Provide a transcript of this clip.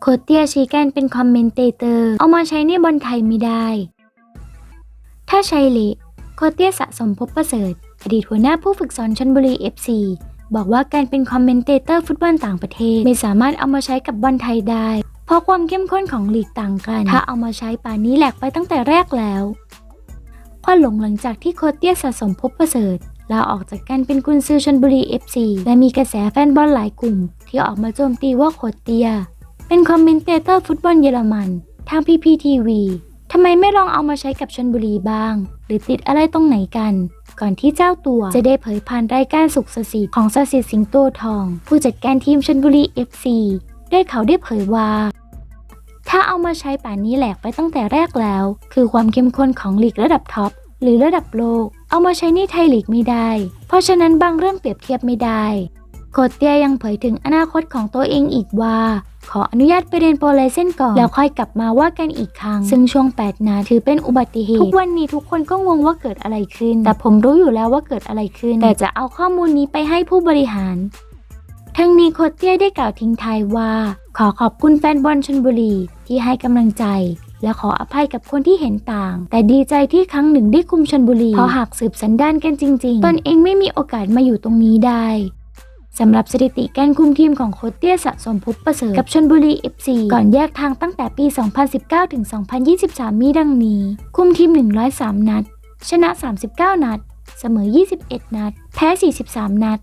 โคเตียชีแกนเป็นคอมเมนเตเตอร์ เอามาใช้ในบอลไทยไม่ได้ ถ้าใช้เละโคเตียสะสมภพประเสริฐ อดีตหัวหน้าผู้ฝึกสอนชนบุรี FC บอกว่าการเป็นคอมเมนเตเตอร์ฟุตบอลต่างประเทศ ไม่สามารถเอามาใช้กับบอลไทยได้ เพราะความเข้มข้นของลีกต่างกัน ถ้าเอามาใช้ป่านนี้แหลกไปตั้งแต่แรกแล้วควันหลงหลังจากที่โคเตียสะสมภพประเสริฐ ลาออกจากการเป็นกุนซือชนบุรี FC และมีกระแสแฟนบอลหลายกลุ่ม ที่ออกมาโจมตีว่าโคชเตีย เป็นคอมเมนเตเตอร์ฟุตบอลเยอรมัน ทาง PPTV ทำไมไม่ลองเอามาใช้กับชนบุรีบ้าง หรือติดอะไรตรงไหนกัน ก่อนที่เจ้าตัวจะได้เผยผ่านรายการสุขสสิทธิ์ของสสิทธิ์สิงโตทอง ผู้จัดการทีมชนบุรี FC โดยเขาได้เผยว่า ถ้าเอามาใช้ป่านนี้แหลกไปตั้งแต่แรกแล้ว คือความเข้มข้นของลีกระดับท็อปหรือระดับโลก เอามาใช้ในไทยลีกไม่ได้ เพราะฉะนั้นบางเรื่องเปรียบเทียบไม่ได้โคชเตียยังเผยถึงอนาคตของตัวเองอีกว่า ขออนุญาตไปเรียนโปรไลเซนก่อน แล้วค่อยกลับมาว่ากันอีกครั้ง ซึ่งช่วง 8 นาถือเป็นอุบัติเหตุ ทุกวันนี้ทุกคนก็งงว่าเกิดอะไรขึ้น แต่ผมรู้อยู่แล้วว่าเกิดอะไรขึ้น แต่จะเอาข้อมูลนี้ไปให้ผู้บริหาร ทั้งนี้โคชเตี้ยได้กล่าวทิ้งท้ายว่า ขอขอบคุณแฟนบอลชนบุรีที่ให้กำลังใจ และขออภัยกับคนที่เห็นต่าง แต่ดีใจที่ครั้งหนึ่งได้คุมชนบุรีเพราะหากสืบสันดานกันจริงๆ ตนเองไม่มีโอกาสมาอยู่ตรงนี้ได้สำหรับสถิติการคุมทีมของโคชเตี้ยสะสมภพประเสริฐกับชนบุรี FC ก่อนแยกทางตั้งแต่ปี 2019 ถึง 2023 มีดังนี้ คุมทีม 103 นัด ชนะ 39 นัด เสมอ 21 นัด แพ้ 43 นัด